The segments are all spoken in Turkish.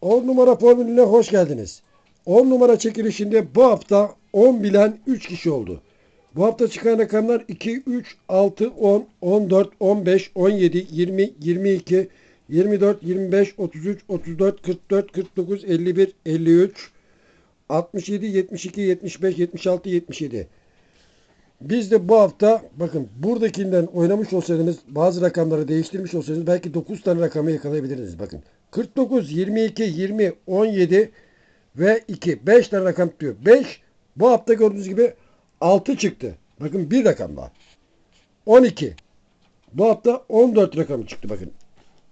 10 numara formülüne hoş geldiniz. 10 numara çekilişinde bu hafta 10 bilen 3 kişi oldu. Bu hafta çıkan rakamlar 2, 3, 6, 10, 14, 15, 17, 20, 22, 24, 25, 33, 34, 44, 49, 51, 53, 67, 72, 75, 76, 77. Biz de bu hafta bakın buradakinden oynamış olsaydınız bazı rakamları değiştirmiş olsaydınız belki 9 tane rakamı yakalayabilirdiniz. Bakın 49, 22, 20, 17 ve 2. 5 tane rakam tutuyor. 5 bu hafta gördüğünüz gibi 6 çıktı. Bakın bir rakam daha. 12. Bu hafta 14 rakamı çıktı bakın.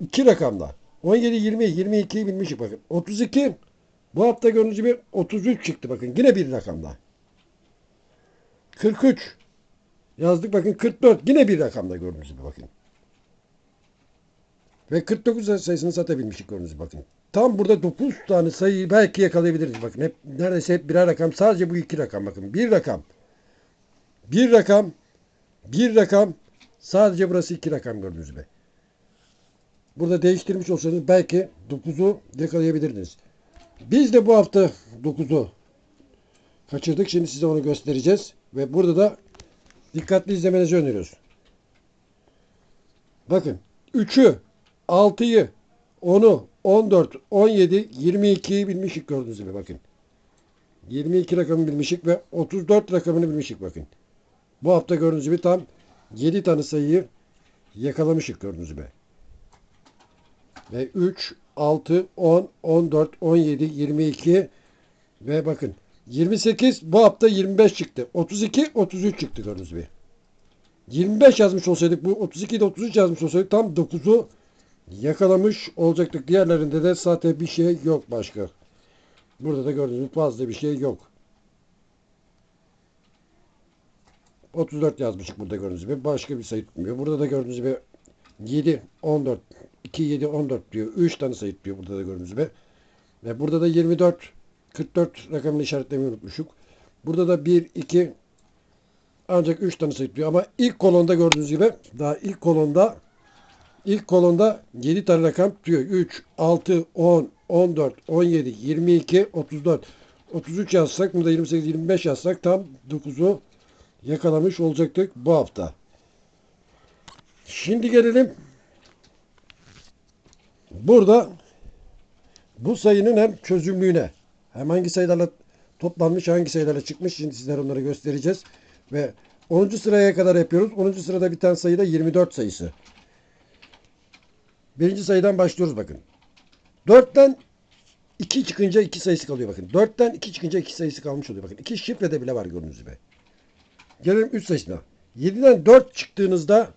2 rakamda. 17, 20, 22'yi bilmişik bakın. 32 bu hafta gördüğünüz gibi 33 çıktı bakın. Yine bir rakamda. 43 yazdık bakın 44 yine bir rakamda gördüğünüz gibi bakın. Ve 49 sayısını satabilmişik gördüğünüz bakın. Tam burada 9 tane sayıyı belki yakalayabiliriz. Bakın hep neredeyse hep birer rakam. Sadece bu iki rakam bakın. Bir rakam. Bir rakam. Bir rakam. Sadece burası iki rakam gördüğünüz gibi. Burada değiştirmiş olsanız belki 9'u yakalayabilirdiniz. Biz de bu hafta 9'u kaçırdık. Şimdi size onu göstereceğiz. Ve burada da dikkatli izlemenizi öneriyoruz. Bakın 3'ü, 6'yı, 10'u, 14, 17, 22'yi bilmişik gördüğünüz gibi bakın. 22 rakamını bilmişik ve 34 rakamını bilmişik bakın. Bu hafta gördüğünüz gibi tam 7 tane sayıyı yakalamışık gördüğünüz gibi. Ve 3, 6, 10, 14, 17, 22 ve bakın 28 bu hafta 25 çıktı. 32, 33 çıktı gördüğünüz gibi. 25 yazmış olsaydık bu 32 ile 33 yazmış olsaydık tam 9'u yakalamış olacaktık. Diğerlerinde de zaten bir şey yok başka. Burada da gördüğünüz fazla bir şey yok. 34 yazmışık burada gördüğünüz gibi. Başka bir sayı tutmuyor. Burada da gördüğünüz gibi 7, 14, 2, 7, 14 diyor. 3 tane sayı tutuyor burada da gördüğünüz gibi. Ve burada da 24, 44 rakamını işaretlemeyi unutmuşuk. Burada da 1, 2, ancak 3 tane sayı tutuyor. Ama ilk kolonda gördüğünüz gibi daha ilk kolonda ilk kolonda 7 tane rakam tutuyor. 3, 6, 10, 14, 17, 22, 34. 33 yazsak burada 28, 25 yazsak tam 9'u yakalamış olacaktık bu hafta. Şimdi gelelim burada bu sayının hem çözümlüğüne hem hangi sayılarla toplanmış hangi sayılarla çıkmış şimdi sizlere onları göstereceğiz. Ve 10. sıraya kadar yapıyoruz. 10. sırada bir tane sayıda 24 sayısı. Birinci sayıdan başlıyoruz bakın. 4'ten 2 çıkınca 2 sayısı kalıyor bakın. 4'ten 2 çıkınca 2 sayısı kalmış oluyor bakın. 2 şifrede bile var gördüğünüz gibi. Gelelim 3 sayısına. 7'den 4 çıktığınızda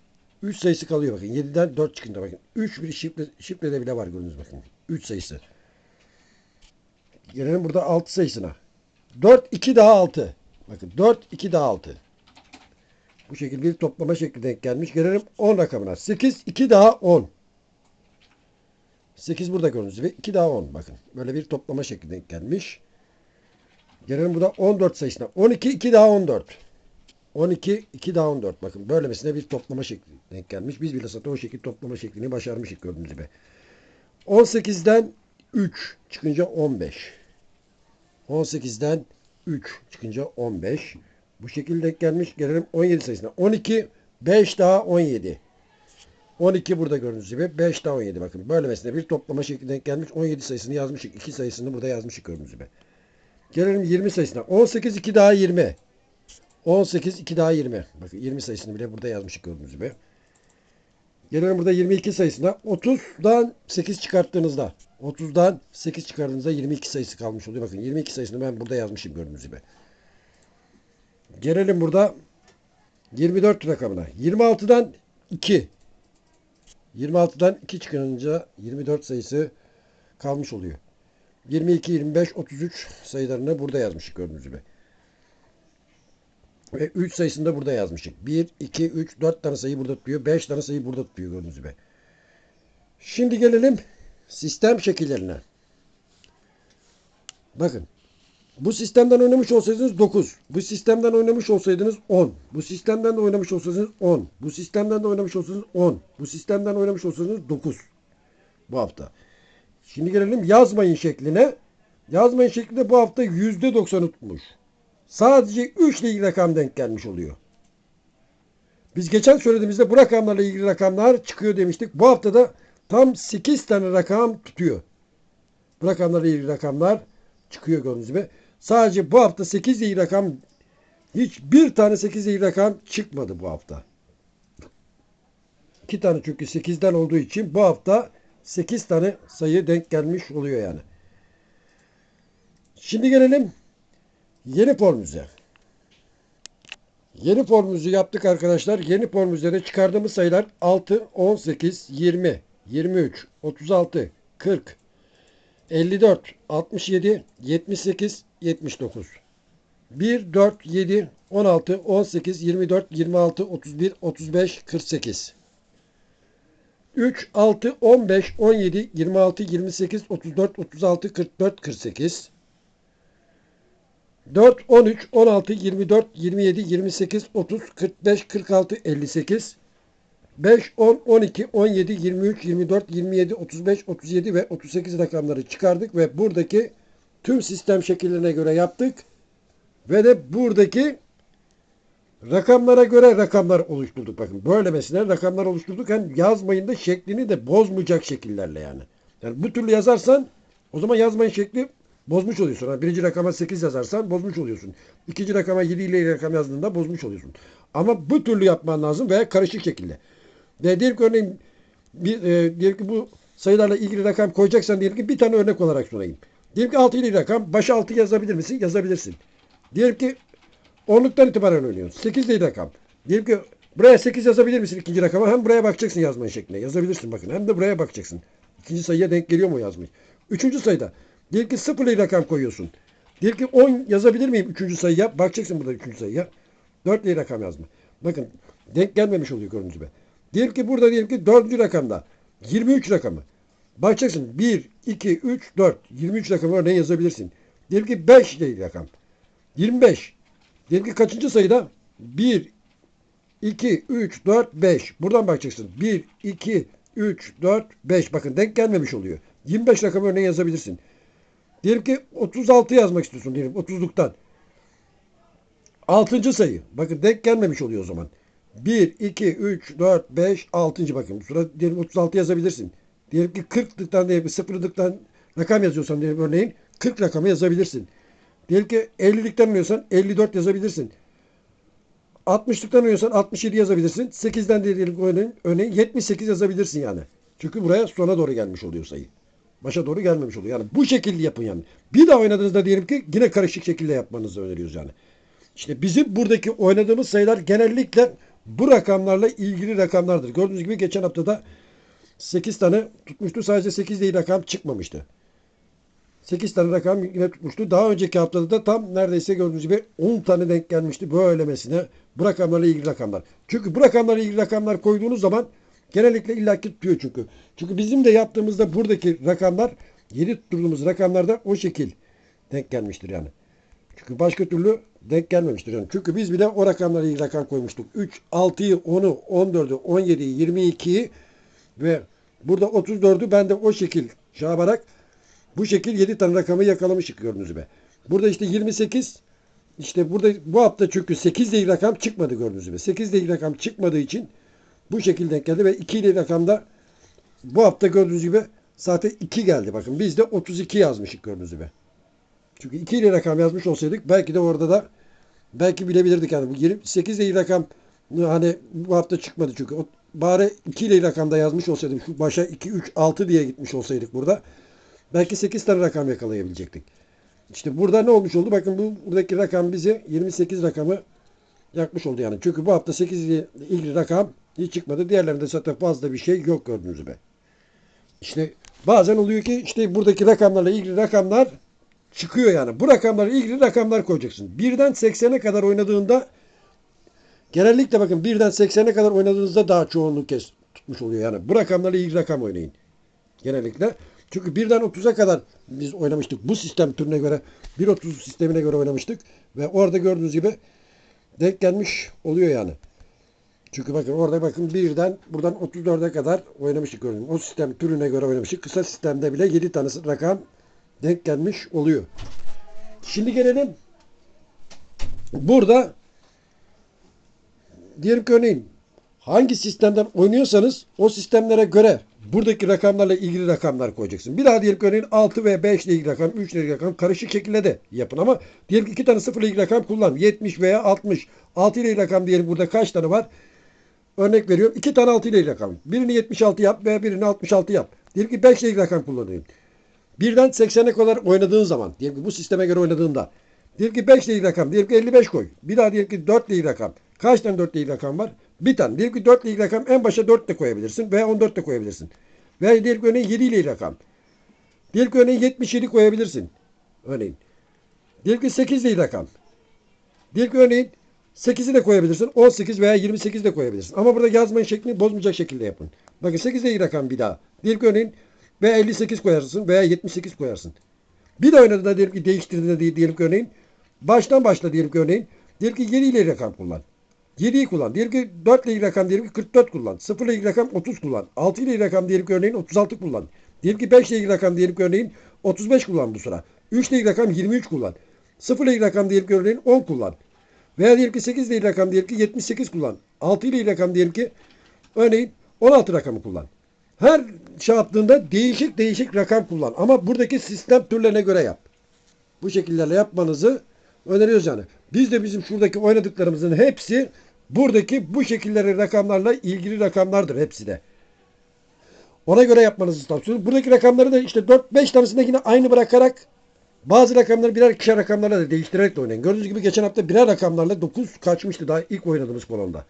3 sayısı kalıyor bakın. 7'den 4 çıkınca bakın. 3 bir şifre, şifrede bile var gördüğünüz bakın. 3 sayısı. Gelelim burada 6 sayısına. 4, 2 daha 6. Bakın 4, 2 daha 6. Bu şekilde bir toplama şekli denk gelmiş. Gelelim 10 rakamına. 8, 2 daha 10. 8 burada gördüğünüz gibi. 2 daha 10. Bakın. Böyle bir toplama şekli denk gelmiş. Gelelim burada 14 sayısına. 12, 2 daha 14. 12, 2 daha 14. Bakın böylemesine bir toplama şekli denk gelmiş. Biz bile zaten o şekilde toplama şeklini başarmışık gördüğünüz gibi. 18'den 3 çıkınca 15. 18'den 3 çıkınca 15. Bu şekilde denk gelmiş. Gelelim 17 sayısına. 12, 5 daha 17. 12 burada gördüğünüz gibi. 5 daha 17. Bakın böylemesine bir toplama şekli denk gelmiş. 17 sayısını yazmışık. 2 sayısını burada yazmışık gördüğünüz gibi. Gelelim 20 sayısına. 18, 2 daha 20. 18, 2 daha 20. Bakın 20 sayısını bile burada yazmışık gördüğünüz gibi. Gelelim burada 22 sayısına. 30'dan 8 çıkarttığınızda 30'dan 8 çıkardığınızda 22 sayısı kalmış oluyor. Bakın 22 sayısını ben burada yazmışım gördüğünüz gibi. Gelelim burada 24 rakamına. 26'dan 2. 26'dan 2 çıkınca 24 sayısı kalmış oluyor. 22, 25, 33 sayılarını burada yazmışık gördüğünüz gibi. Ve 3 sayısını da burada yazmışık. 1, 2, 3, 4 tane sayı burada tutuyor. 5 tane sayı burada tutuyor gördüğünüz gibi. Şimdi gelelim sistem şekillerine. Bakın. Bu sistemden oynamış olsaydınız 9. Bu sistemden oynamış olsaydınız 10. Bu sistemden de oynamış olsaydınız 10. Bu sistemden de oynamış olsaydınız 10. Bu sistemden oynamış olsaydınız 9. Bu hafta. Şimdi gelelim yazmayın şekline. Yazmayın şeklinde bu hafta %90'ı tutmuş. Sadece 3 ile ilgili rakam denk gelmiş oluyor. Biz geçen söylediğimizde bu rakamlarla ilgili rakamlar çıkıyor demiştik. Bu hafta da tam 8 tane rakam tutuyor. Bu rakamlarla ilgili rakamlar çıkıyor gördüğünüz gibi. Sadece bu hafta 8 ile ilgili rakam hiçbir tane 8 ile ilgili rakam çıkmadı bu hafta. 2 tane çünkü 8'den olduğu için bu hafta 8 tane sayı denk gelmiş oluyor yani. Şimdi gelelim yeni formüze. Yeni formülümüzü yaptık arkadaşlar. Yeni formülümüzde de çıkardığımız sayılar 6, 18, 20, 23, 36, 40, 54, 67, 78, 79. 1, 4, 7, 16, 18, 24, 26, 31, 35, 48. 3, 6, 15, 17, 26, 28, 34, 36, 44, 48. 4, 13, 16, 24, 27, 28, 30, 45, 46, 58. 5, 10, 12, 17, 23, 24, 27, 35, 37 ve 38 rakamları çıkardık ve buradaki tüm sistem şekillerine göre yaptık. Ve de buradaki rakamlara göre rakamlar oluşturduk. Bakın böyle mesela rakamlar oluşturduk. Hem yazmayın da şeklini de bozmayacak şekillerle yani. Yani bu türlü yazarsan o zaman yazmayın şekli bozmuş oluyorsun. Yani birinci rakama 8 yazarsan bozmuş oluyorsun. İkinci rakama 7 ile rakam yazdığında bozmuş oluyorsun. Ama bu türlü yapman lazım veya karışık şekilde. Ve ki örneğin bir, e, diyelim ki bu sayılarla ilgili rakam koyacaksan diyelim ki bir tane örnek olarak sunayım. Diyelim ki 6 ile rakam. Başa 6 yazabilir misin? Yazabilirsin. Diyelim ki onluktan itibaren oynuyorsun. 8 ile rakam. Diyelim ki buraya 8 yazabilir misin ikinci rakama? Hem buraya bakacaksın yazmayı şekline. Yazabilirsin bakın. Hem de buraya bakacaksın. İkinci sayıya denk geliyor mu yazmayı? Üçüncü sayıda. Diyelim ki 0 ile rakam koyuyorsun. Diyelim ki 10 yazabilir miyim üçüncü sayıya? Bakacaksın burada üçüncü sayıya. 4 ile rakam yazma. Bakın denk gelmemiş oluyor gördüğünüz gibi. Diyelim ki burada diyelim ki dördüncü rakamda 23 rakamı. Bakacaksın 1, 2, 3, 4. 23 rakamı örneğin yazabilirsin. Diyelim ki 5 değil rakam. 25. Diyelim ki kaçıncı sayıda? 1, 2, 3, 4, 5. Buradan bakacaksın. 1, 2, 3, 4, 5. Bakın denk gelmemiş oluyor. 25 rakamı örneğin yazabilirsin. Diyelim ki 36 yazmak istiyorsun diyelim 30'luktan. 6. sayı. Bakın denk gelmemiş oluyor o zaman. 1, 2, 3, 4, 5, 6. bakın. Sonra diyelim 36 yazabilirsin. Diyelim ki 40'lıktan diyelim ki sıfırlıktan rakam yazıyorsan diyelim örneğin 40 rakamı yazabilirsin. Diyelim ki 50'likten oynuyorsan 54 yazabilirsin. 60'lıktan oynuyorsan 67 yazabilirsin. 8'den diyelim örneğin, örneğin 78 yazabilirsin yani. Çünkü buraya sona doğru gelmiş oluyor sayı. Başa doğru gelmemiş oluyor. Yani bu şekilde yapın yani. Bir daha oynadığınızda diyelim ki yine karışık şekilde yapmanızı öneriyoruz yani. İşte bizim buradaki oynadığımız sayılar genellikle bu rakamlarla ilgili rakamlardır. Gördüğünüz gibi geçen haftada 8 tane tutmuştu. Sadece 8 değil rakam çıkmamıştı. 8 tane rakam yine tutmuştu. Daha önceki haftada da tam neredeyse gördüğünüz gibi 10 tane denk gelmişti böylemesine. Bu rakamlarla ilgili rakamlar. Çünkü bu rakamlarla ilgili rakamlar koyduğunuz zaman genellikle illaki tutuyor çünkü. Çünkü bizim de yaptığımızda buradaki rakamlar yeni tutturduğumuz rakamlarda o şekil denk gelmiştir yani. Çünkü başka türlü denk gelmemiştir. Yani. Çünkü biz bile o rakamlara ilgili rakam koymuştuk. 3, 6'yı, 10'u, 14'ü, 17'yi, 22'yi ve burada 34'ü ben de o şekil şey bu şekil 7 tane rakamı yakalamıştık gördüğünüz gibi. Burada işte 28 işte burada bu hafta çünkü 8 ile rakam çıkmadı gördüğünüz gibi. 8 ile rakam çıkmadığı için bu şekilde geldi ve 2 ile rakamda bu hafta gördüğünüz gibi zaten 2 geldi. Bakın biz de 32 yazmışık gördüğünüz gibi. Çünkü 2 ile rakam yazmış olsaydık belki de orada da belki bilebilirdik yani. Bu 28 ile rakam hani bu hafta çıkmadı çünkü. O, bari 2 ile rakamda yazmış olsaydım şu başa 2 3 6 diye gitmiş olsaydık burada belki 8 tane rakam yakalayabilecektik. İşte burada ne olmuş oldu? Bakın bu buradaki rakam bize 28 rakamı yakmış oldu yani. Çünkü bu hafta 8 ile ilgili rakam hiç çıkmadı. Diğerlerinde zaten fazla bir şey yok gördüğünüz gibi. İşte bazen oluyor ki işte buradaki rakamlarla ilgili rakamlar çıkıyor yani. Bu rakamlarla ilgili rakamlar koyacaksın. Birden 80'e kadar oynadığında genellikle bakın birden 80'e kadar oynadığınızda daha çoğunluk kez tutmuş oluyor yani. Bu rakamlarla ilgili rakam oynayın. Genellikle. Çünkü birden 30'a kadar biz oynamıştık. Bu sistem türüne göre 1.30 sistemine göre oynamıştık. Ve orada gördüğünüz gibi denk gelmiş oluyor yani. Çünkü bakın orada bakın birden buradan 34'e kadar oynamıştık gördüm. O sistem türüne göre oynamıştık. Kısa sistemde bile 7 tane rakam denk gelmiş oluyor. Şimdi gelelim. Burada diyelim ki örneğin hangi sistemden oynuyorsanız o sistemlere göre buradaki rakamlarla ilgili rakamlar koyacaksın. Bir daha diyelim ki örneğin 6 ve 5 ile ilgili rakam, 3 ile ilgili rakam karışık şekilde de yapın ama diyelim ki iki tane 0 ile ilgili rakam kullan. 70 veya 60. 6 ile ilgili rakam diyelim burada kaç tane var? Örnek veriyorum. 2 tane 6 ile ilgili rakam. Birini 76 yap veya birini 66 yap. Diyelim ki 5 ile ilgili rakam kullanayım. Birden 80'e kadar oynadığın zaman, diyelim ki bu sisteme göre oynadığında, diyelim ki 5 ile ilgili rakam, diyelim ki 55 koy. Bir daha diyelim ki 4 ile ilgili rakam. Kaç tane 4 ile ilgili rakam var? Bir tane. Diyelim ki 4 ile ilgili rakam en başa 4 de koyabilirsin veya 14 de koyabilirsin. Veya diyelim ki örneğin 7 ile rakam. Diyelim ki örneğin 77 koyabilirsin. Örneğin. Diyelim ki 8 ile ilgili rakam. Diyelim ki örneğin 8'i de koyabilirsin. 18 veya 28 de koyabilirsin. Ama burada yazmayın şeklini bozmayacak şekilde yapın. Bakın 8 ile ilgili rakam bir daha. Diyelim ki örneğin veya 58 koyarsın veya 78 koyarsın. Bir de oynadığında diyelim ki değiştirdiğinde diye- diyelim ki örneğin baştan başla diyelim ki örneğin diyelim ki 7 ile rakam kullan. 7'yi kullan. Diyelim ki 4 ile rakam diyelim ki 44 kullan. 0 ile rakam 30 kullan. 6 ile rakam diyelim ki örneğin 36 kullan. Diyelim ki 5 ile rakam diyelim ki örneğin 35 kullan bu sıra. 3 ile rakam 23 kullan. 0 ile rakam diyelim ki örneğin 10 kullan. Veya diyelim ki 8 ile rakam diyelim ki 78 kullan. 6 ile rakam diyelim ki örneğin 16 rakamı kullan. Her şey yaptığında değişik değişik rakam kullan. Ama buradaki sistem türlerine göre yap. Bu şekillerle yapmanızı öneriyoruz yani. Biz de bizim şuradaki oynadıklarımızın hepsi buradaki bu şekilleri rakamlarla ilgili rakamlardır hepsi de. Ona göre yapmanızı tavsiye ediyorum. Buradaki rakamları da işte 4-5 tanesinde yine aynı bırakarak bazı rakamları birer ikişer rakamlarla da değiştirerek de oynayın. Gördüğünüz gibi geçen hafta birer rakamlarla 9 kaçmıştı daha ilk oynadığımız kolonda.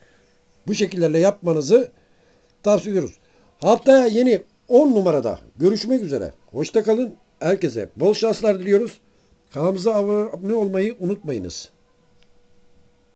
Bu şekillerle yapmanızı tavsiye ediyoruz. Haftaya yeni 10 numarada görüşmek üzere. Hoşça kalın. Herkese bol şanslar diliyoruz. Kanalımıza abone olmayı unutmayınız.